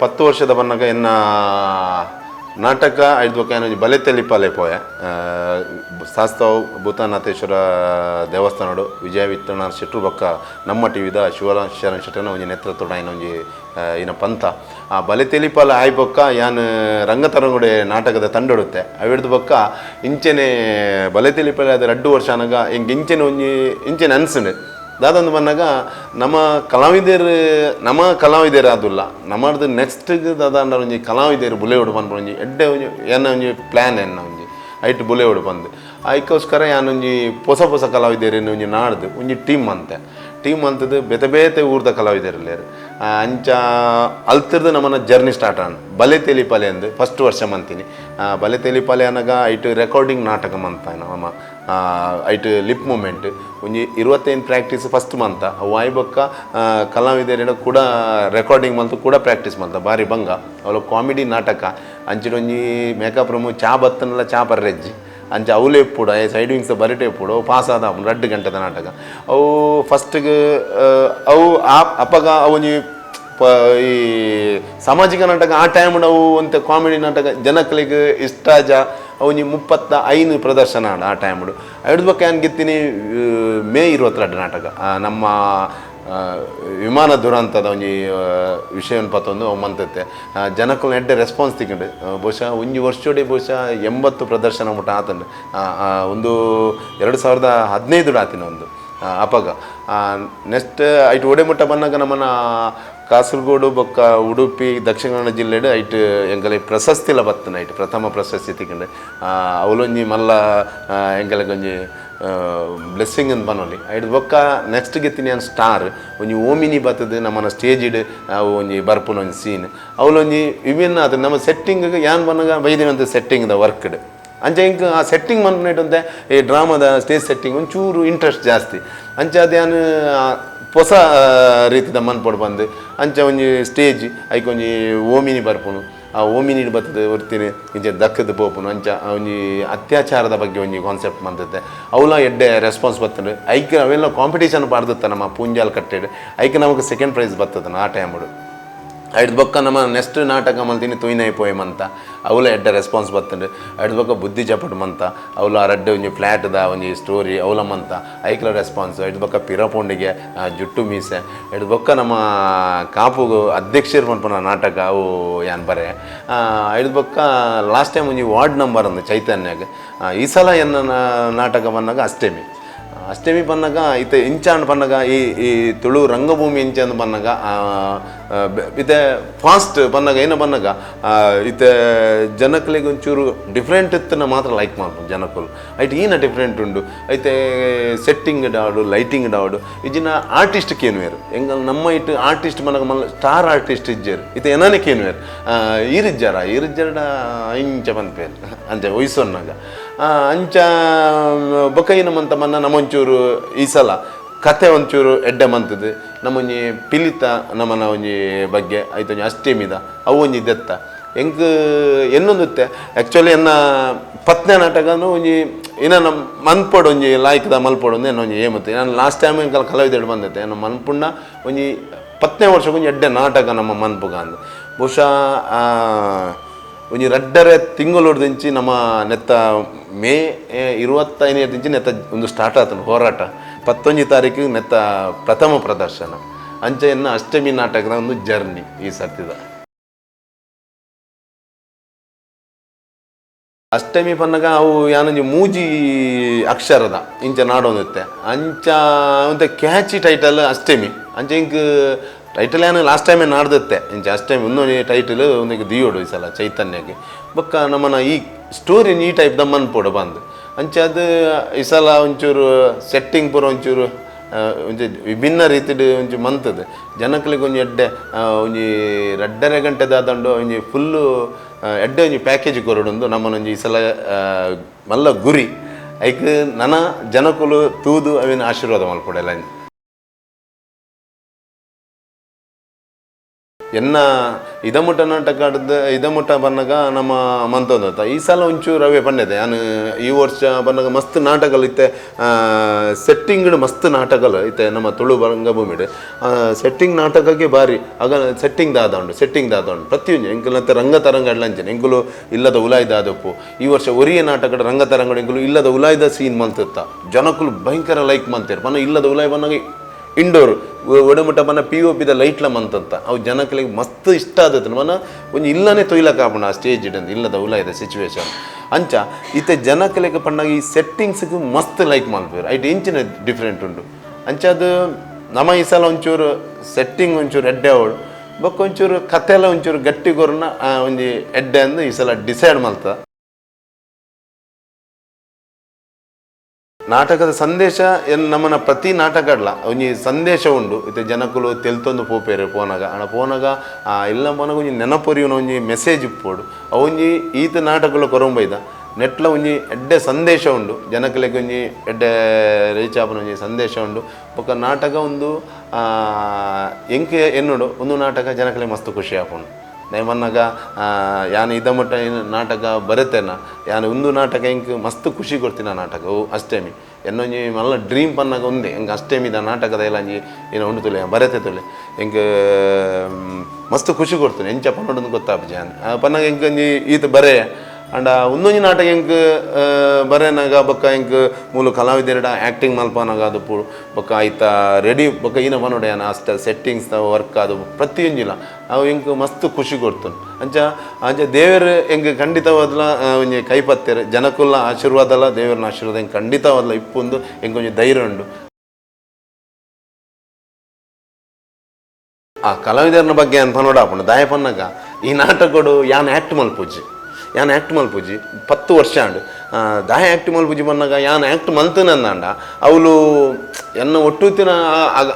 ಪತ್ತು ವರ್ಷದ ಬನ್ನಗ ಇನ್ನ ನಾಟಕ ಐದು ಬಲೆ ತೆಲಿಪಾಲೆ ಪೋಯ. ಸಾಸ್ತಾವ್ ಭೂತಾನಾಥೇಶ್ವರ ದೇವಸ್ಥಾನಡು ವಿಜಯ ವಿತ್ತಣ ಶೆಟ್ರು ಬಕ್ಕ ನಮ್ಮ ಟಿವಿದ ಶಿವರ ಶರಣ್ ಶೆಟ್ಟನ ಒಂಜಿ ನೇತೃತ್ವ ಒಂಜಿ ಇನ ಪಂಥ. ಆ, ಬಲೆ ತೆಲಿಪಾಲೆ ಆಯ್ ಬೊಕ್ಕ ಯಾನ್ ರಂಗತರಂಗುಡೆ ನಾಟಕದ ತಂಡೊಡುತ್ತೆ. ಅವಿಡ್ದು ಬೊಕ್ಕ ಇಂಚೆನೆ ಬಲೆ ತೆಲಿಪಾಲೆ ಅದು ರಡ್ಡು ವರ್ಷ ಅನಗ ಹಿಂಗೆ ಇಂಚೆನೆ ಒಂಜಿ, ಇಂಚೆನೆ ಅನ್ಸಂಡು ದಾದಂದು ಬಂದಾಗ ನಮ್ಮ ಕಲಾವಿದರು ನಮ್ಮ ಕಲಾವಿದರು ಅದುಲ್ಲ ನಮ್ಮದು ನೆಕ್ಸ್ಟ್ ದಾದ ಒಂಜಿ ಕಲಾವಿದರು ಬುಲೆ ಹೊಡು ಬಂದು ಎಡ್ಡೆ ಒಂಜಿ, ಏನ ಒಂಜಿ ಪ್ಲ್ಯಾನ್ ಎನ್ನ ಒಂಜಿ? ಐಟ್ ಬುಲೆ ಬಂದು. ಅದಕ್ಕೋಸ್ಕರ ಯಾನೊಂಜಿ ಹೊಸ ಹೊಸ ಕಲಾವಿದರು ಒಂಜಿ ನಾಡ್ದು, ಒಂಜಿ ಟೀಮ್ ಅಂತೆ. ಟೀಮ್ ಅಂತದ್ದು ಬೇತೆ ಬೇತೆ ಊರ್ದ ಕಲಾವಿದರಿಲ್ಲೇರು ಅಂಚ ಅಲ್ತಿರ್ದು ನಮ್ಮನ್ನ ಜರ್ನಿ ಸ್ಟಾರ್ಟ್ ಆನ್. ಬಲೆ ತೆಲಿಪಾಲೆ ಅಂದು ಫಸ್ಟ್ ವರ್ಷ ಮಂತೀನಿ. ಬಲೆ ತೆಲಿಪಾಲೆ ಅನ್ನಗ ಐಟು ರೆಕಾರ್ಡಿಂಗ್ ನಾಟಕ ಮಂತ ನಮ್ಮ ಐಟು ಲಿಪ್ ಮೂಮೆಂಟ್ ಒಂಜಿ ಇರುವತ್ತೈದು ಪ್ರಾಕ್ಟೀಸ್ ಫಸ್ಟ್ ಮಂತ. ವಾಯ್ ಆಯ್ ಬೊಕ್ಕ ಆ, ಕಲಾವಿದರಿನ ಕೂಡ ರೆಕಾರ್ಡಿಂಗ್ ಮಂತ್ ಕೂಡ ಪ್ರಾಕ್ಟೀಸ್ ಮಂತ. ಬಾರಿ ಬಂಗ ಅವಳು ಕಾಮಿಡಿ ನಾಟಕ. ಅಂಚಿಡೊಂಜಿ ಮೇಕಪ್ ರೂಮು ಚಾ ಬತ್ತನಲ್ಲ ಚಾ ಪರ್ರೆಜ್ಜಿ ಅಂಚ ಅವಲೇ ಎಪ್ಪುಡು ಸೈಡ್ ವಿಂಗ್ಸ್ ಬರಿಟೆ ಎಪ್ಪುಡು ಪಾಸ್ ಆದ ರಡ್ಡು ಗಂಟೆದ ನಾಟಕ. ಅವು ಫಸ್ಟ್ಗೆ ಅವು ಆ ಅಪ್ಪಗ ಅವನಿ ಪ, ಈ ಸಾಮಾಜಿಕ ನಾಟಕ, ಆ ಟೈಮ್ ನಾವು ಅಂತ ಕಾಮಿಡಿ ನಾಟಕ, ಜನಕ್ಕಳಿಗೆ ಇಷ್ಟ ಜ ಅವನಿ ಮುಪ್ಪತ್ತ ಐದು ಪ್ರದರ್ಶನ ಆ ಟೈಮ್ಡು ಐದು ಬಗ್ಗೆ ಏನು ಗೆತ್ತೀನಿ ಮೇ ಇರುವತ್ತೆರಡು ನಾಟಕ. ನಮ್ಮ ವಿಮಾನ ದುರಂತದ ಒಂಜಿ ವಿಷಯ ಪತ್ತೊಂದು ಮಂತತ್ತೆ ಜನಕ್ಕಲು ಎಡ್ಡೆ ರೆಸ್ಪಾನ್ಸ್ ತಿಕೊಂಡು ಬಹುಶಃ ಒಂಜಿ ವರ್ಷೋಡೆ ಬಹುಶಃ ಎಂಬತ್ತು ಪ್ರದರ್ಶನ ಮುಟ್ಟ ಆತಂಡು. ಒಂದು ಎರಡು ಸಾವಿರದ ಹದಿನೈದು ಆತಿನ ಒಂದು ಅಪಗ ನೆಕ್ಸ್ಟ್ ಐಟ್ ಒಡೆ ಮುಟ್ಟ ಬಂದಾಗ ನಮ್ಮನ್ನ ಕಾಸರಗೋಡು, ಬೊಕ್ಕ, ಉಡುಪಿ ದಕ್ಷಿಣ ಕನ್ನಡ ಜಿಲ್ಲೆಡು ಐಟ್ ಎಂಗಲೆ ಪ್ರಶಸ್ತಿಲ ಬತ್ತನ ಐಟ್ ಪ್ರಥಮ ಪ್ರಶಸ್ತಿ ತಿಕೊಂಡು ಅವಲೊಂಜಿ ಮಲ್ಲ ಎಂಗಲೆ ಒಂಜಿ ಬ್ಲೆಸ್ಸಿಂಗ್ ಅಂತ ಬನ್ನೋಲಿ ಐಟ್ ಬೊಕ್ಕ ನೆಕ್ಸ್ಟ್ ಗೆತ್ತಿನಿ ಅನ್ ಸ್ಟಾರ್ ಒಂಜಿ ಓಮಿನಿ ಬತ್ತದ ನಮ್ಮನ ಸ್ಟೇಜ್ ಇಡ್ ಅವು ಒಂಜಿ ಬರ್ಪುನ ಒಂಜಿ ಸೀನ್ ಅವಲೊಂಜಿ ವಿಭಿನ್ನ ಅದು ನಮ್ಮ ಸೆಟ್ಟಿಂಗ್ ಯಾನ್ ಬನ್ನಗ ಬೈದಿನಂತ ಸೆಟ್ಟಿಂಗ್ದ ವರ್ಕ್ಡ್ ಅಂಚೆ ಇಂಕ ಆ ಸೆಟ್ಟಿಂಗ್ ಮನ್ಪುನೈಟಂತೆ ಈ ಡ್ರಾಮಾದ ಸ್ಟೇಜ್ ಸೆಟ್ಟಿಂಗ್ ಒಂಚೂರು ಇಂಟ್ರೆಸ್ಟ್ ಜಾಸ್ತಿ ಅಂಚ ಅದ್ಯಾನ್ ಹೊಸ ರೀತಿದ ಮನ್ಪೊಡು ಬಂದು ಅಂಚ ಒಂಜಿ ಸ್ಟೇಜ್ ಐಕೊಂಜಿ ಓಮಿನಿ ಬರ್ಪುನು ಆ ಓಮಿನಿಡ್ ಬತ್ತದ ಹೊರ್ತೀನಿ ಇಂಚ ದಕ್ಕದ ಪೋಪುನು. ಅಂಚ ಒಂಜಿ ಅತ್ಯಾಚಾರದ ಬಗ್ಗೆ ಒಂಜಿ ಕಾನ್ಸೆಪ್ಟ್ ಬಂದತ್ತೆ ಅವಲ ಎಡ್ಡೆ ರೆಸ್ಪಾನ್ಸ್ ಬರ್ತದೆ ಐಕ್ ಅವೆಲ್ಲ ಕಾಂಪಿಟೇಷನ್ ಬಾರ್ದತ್ತ ನಮ್ಮ ಪೂಂಜಾಲ್ ಕಟ್ಟೆಡ್. ಐಕ್ ನಮಗೆ ಸೆಕೆಂಡ್ ಪ್ರೈಸ್ ಬರ್ತದ ಆ ಟೈಮಡು ಐದು ಬೊಕ್ಕ ನಮ್ಮ ನೆಕ್ಸ್ಟ್ ನಾಟಕ ಮಲ್ತೀನಿ ತುಯ್ನೈ ಪೋಯಮ್ ಅಂತ. ಅವಲ ಎಡ್ಡ ರೆಸ್ಪಾನ್ಸ್ ಬರ್ತಂಡು ಐದು ಬೊಕ್ಕ ಬುದ್ಧಿ ಚಪಟಮಂತ ಅವಲ ಅರಡ್ಡೆ ಒಂಜಿ ಫ್ಲ್ಯಾಟ್ದ ಒಂಜಿ ಸ್ಟೋರಿ ಅವಲ ಮಂತ. ಐಕ್ಲ ರೆಸ್ಪಾನ್ಸ್ ಐದು ಬೊಕ್ಕ ಪಿರಪೊಂಡಿಗೆ ಜುಟ್ಟು ಮೀಸೆ. ಐದು ಬೊಕ್ಕ ನಮ್ಮ ಕಾಪುಗು ಅಧ್ಯಕ್ಷರು ಮನ್ಪನ ನಾಟಕ, ಅವು ಯಾನ್ ಬರೆ. ಐದು ಬೊಕ್ಕ ಲಾಸ್ಟ್ ಟೈಮ್ ಒಂಜಿ ವಾರ್ಡ್ ನಂಬರ್ ಅಂದ ಚೈತನ್ಯಾಗ. ಈ ಸಲ ಎನ್ನ ನಾ- ನಾಟಕ ಬಂದಾಗ ಅಷ್ಟೇಮಿ. ಅಷ್ಟಮಿ ಪನ್ನಗ ಇತ್ತೆ ಇಂಚಾಂಡ್ ಪನ್ನಗ ಈ ಈ ತುಳು ರಂಗಭೂಮಿ ಇಂಚಾಂದ್ ಪನ್ನಗ ಇತ್ತೆ ಫಾಸ್ಟ್ ಬಂದಾಗ, ಏನ ಬಂದಾಗ ಇತ್ತೆ ಜನಕ್ಕಲಿಗೆ ಒಂಚೂರು ಡಿಫ್ರೆಂಟ್ ಇತ್ತನ ಮಾತ್ರ ಲೈಕ್ ಮಾಡ್ಬೋದು ಜನಕ್ಕಲು ಐಟ್ ಈನ ಡಿಫ್ರೆಂಟ್ ಉಂಡು. ಐತೆ ಸೆಟ್ಟಿಂಗ್ ಡಾಡು ಲೈಟಿಂಗ್ ಡಾಡು. ಇಜಿನ ಆರ್ಟಿಸ್ಟ್ ಕೇನುವೇರು ಹೆಂಗ ನಮ್ಮ ಇಟ್ಟು ಆರ್ಟಿಸ್ಟ್ ಮನಗ ಮಲ್ಲ ಸ್ಟಾರ್ ಆರ್ಟಿಸ್ಟ್ ಇಜ್ಜೇರು. ಇತ್ತೆ ಎನಾನೆ ಕೇನುವೇರು ಈರಿಜ್ಜಾರ? ಈರಿಜ್ಜಾರ ಇಂಚ ಪನ್ಪೇರು ಅಂಚೆ ವಯಸ್ಸೊನ್ನಾಗ ಅಂಚ ಬೊಕೈನ ಮಂತ ಮನ್ನ ನಮ್ಮೊಂಚೂರು ಈ ಸಲ ಕತೆ ಒಂಚೂರು ಎಡ್ಡೆ ಮಂತದ್ದು. ನಮ್ಮೊಂಜಿ ಪಿಲಿತ ನಮ್ಮನ ಒಂಜಿ ಬಗ್ಗೆ ಐತೊಂಜಿ ಅಷ್ಟೇಮಿದ. ಅವು ಒಂಜಿ ದೆತ್ತ. ಎಂಕ್ ಎನ್ನೊಂದುತ್ತೆ? ಆ್ಯಕ್ಚುಲಿ ಎನ್ನ ಪತ್ನೆ ನಾಟಕನು ಒಂಜಿ ಇನ್ನ ನಮ್ಮ ಮನ್ಪೊಡು ಒಂಜಿ ಲಾಯ್ಕದ ಮಲ್ಪೊಡು ಅಂದ್ರೆ ಏನೋ ಒಂಜಿ ಏಮತ್ತೆ ನಾನು ಲಾಸ್ಟ್ ಟೈಮ್ ಎಂಕಲ್ ಕಲಾವಿದೆಡು ಬಂದೈತೆ ನಮ್ಮ ಮನ್ಪುಣ್ಣ ಒಂಜಿ ಪತ್ನೆ ವರ್ಷಕ್ಕೊಂಜಿ ಎಡ್ಡೆ ನಾಟಕ ನಮ್ಮ ಮನ್ಪುಗ ಅಂದ್. ಬಹುಶಃ ಒಂಜಿ ರಡ್ಡರೆ ತಿಂಗಳೊಡ್ದಿಂಚಿ ನಮ್ಮ ನೆತ್ತ ಮೇ ಇರುವತ್ತೈದನೇ ದಿಂಚಿ ನೆತ್ತ ಒಂದು ಸ್ಟಾರ್ಟ್ ಆತನು ಹೋರಾಟ. ಪತ್ತೊಂಜಿ ತಾರೀಕು ನೆತ್ತ ಪ್ರಥಮ ಪ್ರದರ್ಶನ. ಅಂಚೆ ಎನ್ನ ಅಷ್ಟಮಿ ನಾಟಕದ ಒಂದು ಜರ್ನಿ ಈ ಸರ್ತಿದ. ಅಷ್ಟಮಿ ಪನ್ನಗ ಅವು ಯಾನೊಂಜಿ ಮೂಜಿ ಅಕ್ಷರದ ಇಂಚ ನಾಡೊಂದಿತ್ತೆ ಅಂಚ ಅಂತ ಕ್ಯಾಚಿ ಟೈಟಲ್ ಅಷ್ಟಮಿ. ಅಂಚೆ ಇಂಕ್ ಟೈಟಲ್ ಏನು ಲಾಸ್ಟ್ ಟೈಮೇ ನಾಡ್ದತ್ತೆ. ಇಂಚ ಅಷ್ಟಮಿ ಇನ್ನೊಂದು ಟೈಟಲ್ ಒಂದಿಗೆ ದಿಯೋಡು ಈ ಸಲ ಚೈತನ್ಯಕ್ಕೆ ಬೊಕ್ಕ ನಮ್ಮನ ಈ ಸ್ಟೋರಿ ಈ ಟೈಪ್ ದ ಪೋಡ ಬಂದು. ಅಂಚ ಅದು ಈ ಸಲ ಒಂಚೂರು ಸೆಟ್ಟಿಂಗ್ ಪೂರ ಒಂಚೂರು ಒಂಜಿ ವಿಭಿನ್ನ ರೀತಿಡ್ ಒಂಜಿ ಮಂತದ. ಜನಕ್ಲಿಗೆ ಒಂಜಿ ಎಡ್ಡೆ ಒಂಜಿ ರಡ್ಡರೆ ಗಂಟೆ ದಾದಂಡು ಒಂಜಿ ಫುಲ್ಲು ಎಡ್ಡೆ ಒಂಜಿ ಪ್ಯಾಕೇಜ್ ಕೊರಡುಂದು. ನಮ್ಮನೊಂಜಿ ಈ ಸಲ ಮಲ್ಲ ಗುರಿ. ಐಕ್ ನನ ಜನಕುಲು ತೂದು ಅವಿನ ಆಶೀರ್ವಾದ ಮಲ್ಪೊಡೆಲ್ಲ ಎನ್ನ ಇದಮುಟ ನಾಟಕ ಆಡ್ದ ಇದಮುಟ ಬನ್ನಗ ನಮ್ಮ ಮಂತೊಂದತ್ತ ಈ ಸಲ ಒಂಚೂರು ರವೆ ಪಂಡೆದೆ ನಾನು ಈ ವರ್ಷ ಬನ್ನಗ ಮಸ್ತ್ ನಾಟಕಗಳು ಇತ್ತೆ. ಸೆಟ್ಟಿಂಗ್ ಮಸ್ತ್ ನಾಟಕಗಳು ಇತ್ತೆ ನಮ್ಮ ತುಳು ರಂಗಭೂಮಿಡ್. ಸೆಟ್ಟಿಂಗ್ ನಾಟಕಕ್ಕೆ ಬಾರಿ ಆಗ ಸೆಟ್ಟಿಂಗ್ ದಾದ ಉಂಡು ಸೆಟ್ಟಿಂಗ್ ದಾದ ಉಂಡು ಪ್ರತಿಯೊಂದು ಎಂಕಲಂತೆ ರಂಗ ತರಂಗ ಅಂಚನೆ ಎಂಕುಲು ಇಲ್ಲದ ಉಲಾಯ್ದ ಆದಪ್ಪು. ಈ ವರ್ಷ ಒರಿಯ ನಾಟಕದ ರಂಗ ತರಂಗ ಎಂಕುಲು ಇಲ್ಲದ ಉಲಾಯ್ದ ಸೀನ್ ಮಲ್ತಿತ್ತ ಜನಕ್ಕೂ ಭಯಂಕರ ಲೈಕ್ ಮಂತೇರು. ಮನ ಇಲ್ಲದ ಉಲಾಯ್ ಬನ್ನಾಗ ಇಂಡೋರ್ ಒಡಮುಟ ಮನ ಪಿ ಒ ಪಿದ ಲೈಟ್ಲ ಮಂತಂತ. ಅವು ಜನಗಳಿಗೆ ಮಸ್ತ್ ಇಷ್ಟ ಆದತ್ತು ಮನ ಒಂಜಿ ಇಲ್ಲನೇ ತೊಯ್ಲಕ್ಕೆ ಆಪಣ ಆ ಸ್ಟೇಜ್ ಇಡಂದು ಇಲ್ಲದ ಉಲ ಇದೆ ಸಿಚುವೇಶನ್ ಅಂಚ, ಇತ್ತೆ ಜನಗಳಿಗೆ ಪಂಡಾಗ ಈ ಸೆಟ್ಟಿಂಗ್ಸ್ಗೆ ಮಸ್ತ್ ಲೈಕ್ ಮಾಡ್ತೀವಿ ಐಟ್ ಇಂಚಿನ ಡಿಫ್ರೆಂಟ್ ಉಂಟು. ಅಂಚ ಅದು ನಮ್ಮ ಈ ಸಲ ಒಂಚೂರು ಸೆಟ್ಟಿಂಗ್ ಒಂಚೂರು ಎಡ್ಡೆ ಅವಳು ಬೊಕ್ಕ ಒಂಚೂರು ಕತೆ ಎಲ್ಲ ಒಂಚೂರು ಗಟ್ಟಿಗೊರ್ನ ಒಂದು ಎಡ್ಡೆ ಅಂದು ಈ ಸಲ ಡಿಸೈಡ್ ಮಲ್ತ ನಾಟಕದ ಸಂದೇಶ ಎನ್ ನಮ್ಮನ ಪ್ರತಿ ನಾಟಕಡ್ಲ. ಒಂಜಿ ಸಂದೇಶ ಉಂಡು. ಇತ್ತೆ ಜನಕುಲು ತೆಲ್ತೊಂದು ಪೋಪೇರೆ ಪೋನಗ. ಅಣ್ಣ ಪೋನಗ ಇಲ್ಲ ಪೋನಾಗ ಒಂಜಿ ಒಂಜಿ ಮೆಸೇಜ್ ಇಪ್ಪೋಡು. ಅವೊಂಜಿ ಈತ ನಾಟಕಗಳು ಕೊರೊಂಬೈದ. ನೆಟ್ಲ ಒಂಜಿ ಎಡ್ಡೆ ಸಂದೇಶ ಉಂಡು. ಜನಕಲೆಗೆ ಒಂಜಿ ಎಡ್ಡೆ ರೀಚ್ ಒಂಜಿ ಸಂದೇಶ ಉಂಡು. ಬೊಕ್ಕ ನಾಟಕ ಒಂದು ಎಂಕೆ ಎನ್ನುಡು? ಒಂದು ನಾಟಕ ಜನಕಲೆ ಮಸ್ತ್ ಖುಷಿ ಆಪುಂಡು. ನೈಮನ್ನಾಗ ಯಾನು ಇದ ಮಟ್ಟ ಏನು ನಾಟಕ ಬರುತ್ತೇನ ಯಾನು ಒಂದು ನಾಟಕ ಇಂಕ್ ಮಸ್ತ್ ಖುಷಿ ಕೊಡ್ತೀನಿ ಆ ನಾಟಕ, ಓ, ಅಷ್ಟೇಮಿ. ಎನ್ನೊಂಜಿ ಮಲ್ಲ ಡ್ರೀಮ್ ಪನ್ನಾಗ ಒಂದೇ, ಹೆಂಗೆ ಅಷ್ಟೇಮಿದ ನಾಟಕದ ಎಲ್ಲ ಅಂಜಿ ಏನು ಉಂಡು ತುಲೆ ಬರತೆ ತುಲೆ. ಹೆಂಗೆ ಮಸ್ತ್ ಖುಷಿ ಕೊಡ್ತೀನಿ ಎಂಚ ಗೊತ್ತಾಪ ಜಾನ್. ಪನ್ನಾಗ ಹೆಂಗೆ ಈತ ಬರೇ ಅಂಡ ಉಂದೊಂಜಿ ನಾಟಕ ಎಂಕ್ ಬರೇನಾಗ ಬೊಕ್ಕ ಎಂಕ್ ಮೂಲು ಕಲಾವಿದರ ಆ್ಯಕ್ಟಿಂಗ್ ಮಲ್ಪನಾಗ ಅದು ಪು ಬೊಕ್ಕ ಆಯ್ತ ರೆಡಿ ಬೊಕ್ಕ ಈನ ಪನೋಡೆ ಅಷ್ಟ ಸೆಟ್ಟಿಂಗ್ಸ್ ವರ್ಕ್ ಅದು ಪ್ರತಿಯೊಂಜಿಲ ಅವು ಎಂಕ್ ಮಸ್ತ್ ಖುಷಿ ಕೊಡ್ತು ಅಂಚ ಅಂಚ ದೇವರು ಎಂಕ್ ಖಂಡಿತವಾದ್ಲ ಒಂಜಿ ಕೈಪತ್ತೇರು ಆಶೀರ್ವಾದ ಅಲ್ಲ ದೇವರನ ಆಶೀರ್ವಾದ ಹೆಂಗೆ ಖಂಡಿತವಾದ್ಲ ಇಪ್ಪೊಂದು ಒಂಜಿ ಧೈರ್ಯ ಉಂಡು. ಆ ಕಲಾವಿದರನ ಬಗ್ಗೆ ಅನ್ಪನೋಡ ಆಪುಂಡು ದಾಯ ಪನ್ನಗ ಈ ನಾಟಕಡು ಯಾನ್ ಆ್ಯಕ್ಟ್ ಮಲ್ಪುಜಿ ಆ್ಯಕ್ಟ್ ಮಲ್ಪುಜಿ ಪತ್ತು ವರ್ಷ ಆ, ದಾಯ ಆ್ಯಕ್ಟ್ ಮಲ್ಪುಜಿ ಬನ್ನಗ ಯಾನ್ ಆ್ಯಕ್ಟ್ ಮಲ್ತನಂದಾಂಡ ಅವಳು ಎನ್ನ ಒಟ್ಟುತ್ತಿನ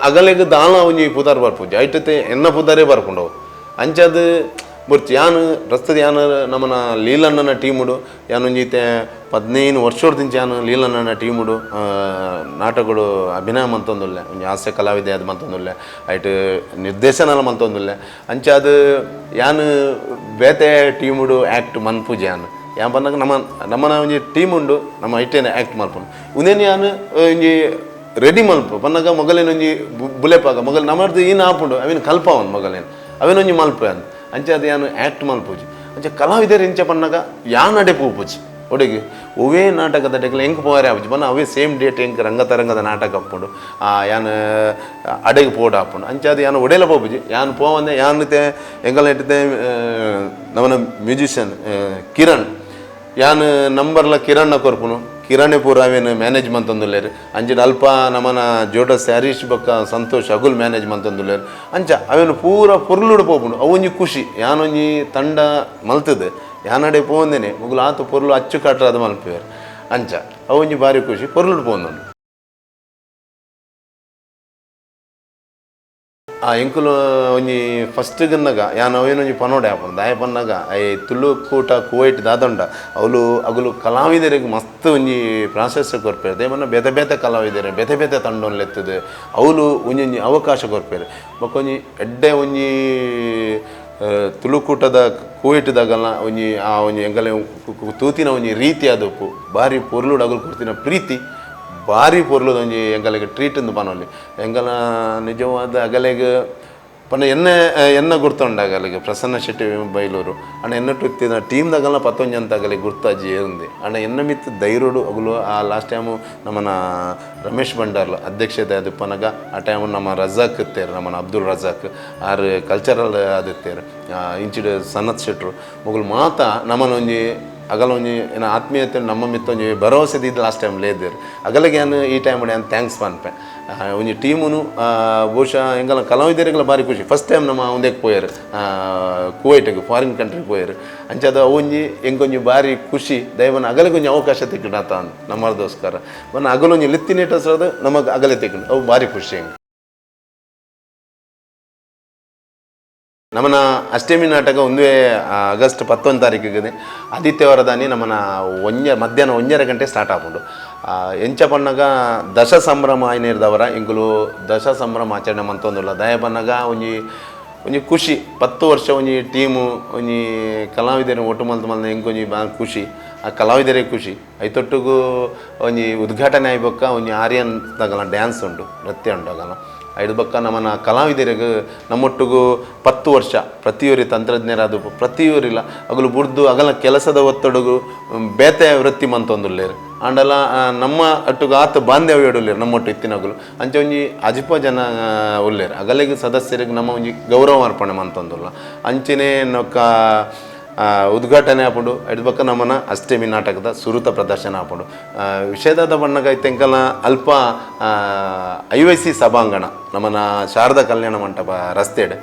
ಅಗಲೆಗ್ ದಾಳ ಅವನಿ ಪುದಾರ್ ಬರ್ಪುಜಿ ಐಟತೆ ಎನ್ನ ಪುದಾರೇ ಬರ್ಪುಂಡು ಅಂಚದು ಬುರ್ಚಿ ಯಾನು, ರಸ್ತದ ಯಾನು ನಮ್ಮನ ಲೀಲಣ್ಣನ ಟೀಮುಡು ಯಾನು ಒಂಜೀತೆ ಪದ್ನೈದು ವರ್ಷದಿಂದ ಯಾನು ಲೀಲಣ್ಣನ ಟೀಮುಡು ನಾಟಕಗಳು ಅಭಿನಯ ಮಂತೊಂದುಲ್ಲೆ. ಒಂಜಿ ಹಾಸ್ಯ ಕಲಾವಿದೆ ಅದು ಮಂತೊಂದುಲ್ಲೆ. ಐಟ್ ನಿರ್ದೇಶನ ಮಂತೊಂದುಲ್ಲೆ. ಅಂಚ ಅದು ಯಾನು ಬೇತೆ ಟೀಮುಡು ಆ್ಯಕ್ಟ್ ಮನ್ಪೂಜೆ ಯಾನು. ಯಾನ್ ಬಂದಾಗ ನಮ್ಮ, ನಮ್ಮನ ಒಂಜಿ ಟೀಮ್ ಉಂಡು. ನಮ್ಮ ಐಟೇನೆ ಆ್ಯಕ್ಟ್ ಮಲ್ಪುನು ಉಂದೇನು ಯಾನು ಒಂಜಿ ರೆಡಿ ಮಲ್ಪ ಪನ್ನಗ ಮೊಗಲೇನು ಒಂಜಿ ಬು- ಬುಲೆಪಾಗ ಮೊಗಲ್ ನಮ್ಮದು ಏನು ಆಪುಂಡು ಅವಿನ ಕಲ್ಪ ಅವನು ಮೊಗಲೇನು ಅವೇನೊಂಜಿ ಮಲ್ಪ ಅಂತ ಅಂಚೆ ಅದು ಯಾನು ಆ್ಯಕ್ಟ್ ಮಲ್ಪುಜಿ ಅಂಚೆ ಕಲಾವಿದರು ಇಂಚ ಪನ್ನಗ ಯಾನ್ ಅಡೆ ಪೂಪುಜಿ ಒಡೆಗೆ, ಒವೇ ನಾಟಕದ ಡೇಕಲ ಹೆಂಗೆ ಪೋರೆ ಆಪುಜಿ ಬನ್ನ ಅವೇ ಸೇಮ್ ಡೇಟ್ ಹೆಂಗೆ ರಂಗತರಂಗದ ನಾಟಕ ಅಪ್ಪುಂಡು. ಆ, ಯಾನ್ ಅಡೆಗೆ ಪೋಡ ಆಪುಂಡು. ಅಂಚೆ ಅದು ಯಾನು ಒಡೆಯಲ ಪೋಪುಜಿ ಯಾನ್ ಪೋವಂದೆ ಯಾನ್ತೆ ಎಂಗಲ ಇಟ್ಟತೆ ನಮ್ಮನ ಮ್ಯೂಸಿಷಿಯನ್ ಕಿರಣ್. ಯಾನ್ ನಂಬರ್ಲ ಕಿರಣ್ನ ಕೊರ್ಪುನು. ಕಿರಣೆ ಪೂರ ಅವೇನು ಮ್ಯಾನೇಜ್ ಮಂತೊಂದುಲ್ಲೇರು ಅಂಚಿನ ಅಲ್ಪ ನಮನ ಜೋಡ ಸ್ಯಾರೀಸ್ ಬಕ್ಕ ಸಂತೋಷ್ ಅಗುಲ್ ಮ್ಯಾನೇಜ್ ಮಂತೊಂದುಲ್ಲೇರು ಅಂಚ ಅವೇನು ಪೂರ ಪೊರ್ಲುಡು ಪೋಪುಂಡು ಅವೊಂಜಿ ಖುಷಿ. ಯಾನೊಂಜಿ ತಂಡ ಮಲ್ತದೆ. ಯಾನಡೆ ಪೋಂದೇನೆ ಮುಗುಲು ಆತು ಪೊರ್ಲು ಅಚ್ಚು ಕಟ್ಟರಾದ ಮಲ್ಪೇರು ಅಂಚ ಅವೊಂಜಿ ಭಾರಿ ಖುಷಿ. ಪೊರ್ಲುಡು ಪೋಂದುಂಡು ಆ ಎಂಕುಲು ಒಂಜಿ ಫಸ್ಟ್ ಗನ್ನಗ ಯಾನ್ ಅವೇನೊಂಜಿ ಪನೋಡೆ ಆಪುಂಡು ದಾಯ ಪನ್ನಗ ಐ ತುಳು ಕೂಟ, ಕುವೈಟ್, ದಾದಂಡ ಅವಳು ಅಗಲು ಕಲಾವಿದರಿಗೆ ಮಸ್ತ್ ಒಂಜಿ ಪ್ರಾಶಸ್ತ್ಯ ಕೊರ್ಪೇರು ದೇವನ್ನ ಬೇತೆ ಬೇತೆ ಕಲಾವಿದರೆ, ಬೇತೆ ಬೇತೆ ತಂಡೊಂದು ಎತ್ತದು ಅವಳು ಒಂಜಿ ಒಂಜಿ ಅವಕಾಶ ಕೊರ್ಪೇರು ಬೊಕೊಂಜಿ ಎಡ್ಡೆ ಒಂಜಿ ತುಳುಕೂಟದ ಕುವೈಟ್ದಾಗಲ್ಲ ಒಂಜಿ ಆ ಒಂಜಿ ಎಂಗಲೆ ತೂತಿನ ಒಂಜಿ ರೀತಿ ಅದಪ್ಪು ಬಾರಿ ಪೊರ್ಲುಡು ಅಗಲು ಕೊಡ್ತಿನ ಪ್ರೀತಿ. ಭಾರಿ ಪೊರ್ಲುದೊಂಜಿ ಎಂಗಲೆಗ್ ಟ್ರೀಟ್ ಇಂದು ಪನೊಲಿ. ಎಂಗಲ ನಿಜವಾದ ಅಗಲೆಗ್ ಪನ ಎನ್ನ ಎನ್ನ ಗುರ್ತುಂಡ ಅಗಲೆಗ್, ಪ್ರಸನ್ನ ಶೆಟ್ಟಿ ಬೈಲೂರು. ಅಣ್ಣ ಎನ್ನಟ್ಟು ಟೀಮ್ ದಗಲ್ನ ಪತ್ತೊಂಜಿ ಅಂತ ಅಗಲೆ ಗುರ್ತಾಜಿ ಏರುಂದೆ ಅಣ್ಣ ಎನ್ನ ಮಿತ್ ಧೈರ್ಯಡು ಅಗಲು, ಆ ಲಾಸ್ಟ್ ಟೈಮು ನಮ್ಮನ ರಮೇಶ್ ಭಂಡಾರ್ಲ ಅಧ್ಯಕ್ಷತೆ ಅದು ಪನಗ, ಆ ಟೈಮು ನಮ್ಮ ರಜಾಕ್ ಇತ್ತೇರು, ನಮ್ಮನ ಅಬ್ದುಲ್ ರಜಾಕ್, ಆರ್ ಕಲ್ಚರಲ್ ಅದಿತ್ತೇರು ಇಂಚಿಡ್ ಸನತ್ ಶೆಟ್ರು. ಮಗಳು ಮಾತ ನಮ್ಮನ ಒಂಜಿ ಅಗಲ ಒಂಜಿ ಆತ್ಮೀಯತೆ ನಮ್ಮ ಮಿತ್ತ ಒಂಜಿ ಭರವಸೆ ಲಾಸ್ಟ್ ಟೈಮ್ ಲೇದೇರು. ಅಗಲಗೆ ಏನು ಈ ಟೈಮ್ ಏನು ಥ್ಯಾಂಕ್ಸ್ ಪನ್ಪೆ. ಒಂಜಿ ಟೀಮುನು ಬಹುಶಃ ಎಂಗಲ ಕಲಾವಿದರಿಗೆಲ್ಲ ಭಾರಿ ಖುಷಿ. ಫಸ್ಟ್ ಟೈಮ್ ನಮ್ಮ ಒಂದಕ್ಕೆ ಪೋಯರು ಕುವೈಟ್ಗೆ ಫಾರಿನ್ ಕಂಟ್ರಿಗೆ ಪೋಯರು. ಅಂಚದ ಒಂಜಿ ಎಂಗೊಂಜಿ ಭಾರಿ ಖುಷಿ ದಯವನ್ನು ಅಗಲಿಗೆ ಒಂಜಿ ಅವಕಾಶ ತಿಕ್ಕಿಡಾತ ಅಂತ ನಮ್ಮದೋಸ್ಕರ ಬನ್ನ ಅಗಲೊಂಜಿ ಲಿತ್ತಿನಿಟ್ಟಸೋದು ನಮಗೆ ಅಗಲೆ ತಿಕ್ಕಿಡು ಅವು ಭಾರಿ ಖುಷಿ ಹೆಂಗೆ. ನಮ್ಮನ ಅಷ್ಟಮಿ ನಾಟಕ ಒಂದೇ ಆಗಸ್ಟ್ ಪತ್ತೊಂದು ತಾರೀಕಿಗೆ ಆದಿತ್ಯವಾರದಾನಿ ನಮ್ಮನ ಒಂಜ ಮಧ್ಯಾಹ್ನ ಒಂಜರ ಗಂಟೆ ಸ್ಟಾರ್ಟ್ ಆಗ್ಬೋದು. ಎಂಚ ಪನ್ನಗ ದಶ ಸಂಭ್ರಮ ಏನಿರ್ದವರ, ಇಂಗ್ಲು ದಶ ಸಂಭ್ರಮ ಆಚರಣೆ ಮಂತೊಂದುಲ್ಲ ದಯ ಪನ್ನಗ ಒಂಜಿ ಒಂಜಿ ಖುಷಿ, ಪತ್ತು ವರ್ಷ ಒಂಜಿ ಟೀಮು, ಒಂಜಿ ಕಲಾವಿದರ ಒಟ್ಟು ಮಲ್ತು ಮಲ್ದ ಇಂಕೊಂಜಿ ಬಾ, ಖುಷಿ, ಆ ಕಲಾವಿದರೇ ಖುಷಿ. ಐತೊಟ್ಟಿಗೂ ಒಂಜಿ ಉದ್ಘಾಟನೆ ಆಯ್ಬೊಕ್ಕ ಒಂಜಿ ಆರ್ಯನ್ ತಗಲ ಡ್ಯಾನ್ಸ್ ಉಂಟು, ನೃತ್ಯ ಉಂಟು ಆಗಲ್ಲ ಐದು ಬಕ್ಕ ನಮ್ಮನ್ನ ಕಲಾವಿದರಿಗೆ ನಮ್ಮೊಟ್ಟಿಗೂ ಪತ್ತು ವರ್ಷ. ಪ್ರತಿಯೊರಿ ತಂತ್ರಜ್ಞರಾದ ಪ್ರತಿಯೊರಿಲ್ಲ. ಅಗಲು ಬುಡ್ದು ಅಗಲ ಕೆಲಸದ ಒತ್ತಡಗು ಬೇತೆ ವೃತ್ತಿ ಮಂತೊಂದುಲ್ಲೇರು. ಆಂಡಲ ನಮ್ಮ ಅಟ್ಟುಗ ಆತ ಬಾಂಧವ್ಯ ಇಡುಲ್ಲೇರು ನಮ್ಮೊಟ್ಟು ಇತ್ತಿನಗಲು ಅಂಚೆ ಒಂಜಿ ಅಜಿಪ ಜನ ಉಲ್ಲೇರು. ಅಗಲಿಗೆ ಸದಸ್ಯರಿಗೆ ನಮ್ಮ ಒಂಜಿ ಗೌರವ ಅರ್ಪಣೆ ಮಂತೊಂದುಲ್ಲ. ಅಂಚೆನೆ ನೊಕ್ಕ ಉದ್ಘಾಟನೆ ಆಪುಂಡು ಎಡ್ಬಕ್ಕ ನಮ್ಮನ ಅಷ್ಟಮಿ ನಾಟಕದ ಸುರುತ ಪ್ರದರ್ಶನ ಆ, ವಿಷಯದಾದ ಬಣ್ಣಗ ಐತೆಂಕಲ ಅಲ್ಪ ಐ ವೈ ಸಿ ಸಭಾಂಗಣ ನಮ್ಮನ ಶಾರದಾ ಕಲ್ಯಾಣ ಮಂಟಪ ರಸ್ತೆಡ್.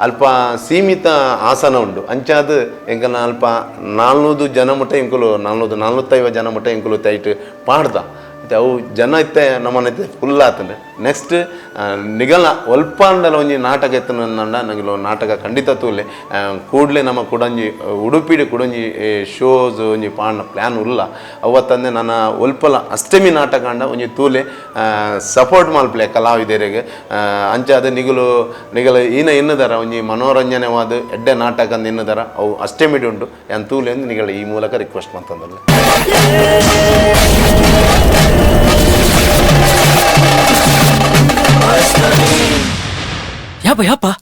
ಅಲ್ಪ ಸೀಮಿತ ಆಸನ ಉಂಡು ಅಂಚಾದ ಎಂಕಲ್ನ ಅಲ್ಪ ನಾಲ್ನೂದು ಜನ ಮುಟ್ಟ ಇಂಕುಲು ನಾಲ್ನೂದು ನಾಲ್ವತ್ತೈವ ಜನ ಮುಟ್ಟ ಇಂಕುಲು ತೈಟ್ ಪಾಡ್ದ. ಮತ್ತೆ ಅವು ಜನ ಇತ್ತೆ ನಮ್ಮನೈತೆ ಫುಲ್ ಆತನೆ ನೆಕ್ಸ್ಟ್ ನಿಗಲ ಒಲ್ಪ ಅಂಡಲ ಒಂಜಿ ನಾಟಕ ಎತ್ತನ ನಂಡ ನಂಗೆ ನಾಟಕ ಖಂಡಿತ ತೂಲೆ ಕೂಡಲೇ ನಮ್ಮ ಕುಡಂಜಿ ಉಡುಪಿಡಿ ಕುಡಂಜಿ ಶೋಸ್ ಒಂಜಿ ಪಾಂಡ ಪ್ಲ್ಯಾನ್ ಉಲ್ಲ. ಅವತ್ತಂದೆ ನನ್ನ ಒಲ್ಪಲ ಅಷ್ಟಮಿ ನಾಟಕ ಅಂಡ ಒಂಜಿ ತೂಲೆ ಸಪೋರ್ಟ್ ಮಾಲ್ಪ್ಲೆ ಕಲಾವಿದರಿಗೆ. ಅಂಚೆ ಅದು ನಿಗಲು, ನಿಗಲ ಈನ ಇನ್ನದರ ಒಂಜಿ ಮನೋರಂಜನೆವಾದ ಎಡ್ಡೆ ನಾಟಕ ಅಂದ ಇನ್ನದರ ಅವು ಅಷ್ಟಮಿಡಿ ಉಂಟು. ಯಾನ್ ತೂಲೆ ಎಂದು ನಿಗಲ ಈ ಮೂಲಕ ರಿಕ್ವೆಸ್ಟ್ ಮಾಡ್ತಂದಲ್ಲ யாப்பா யாப்பா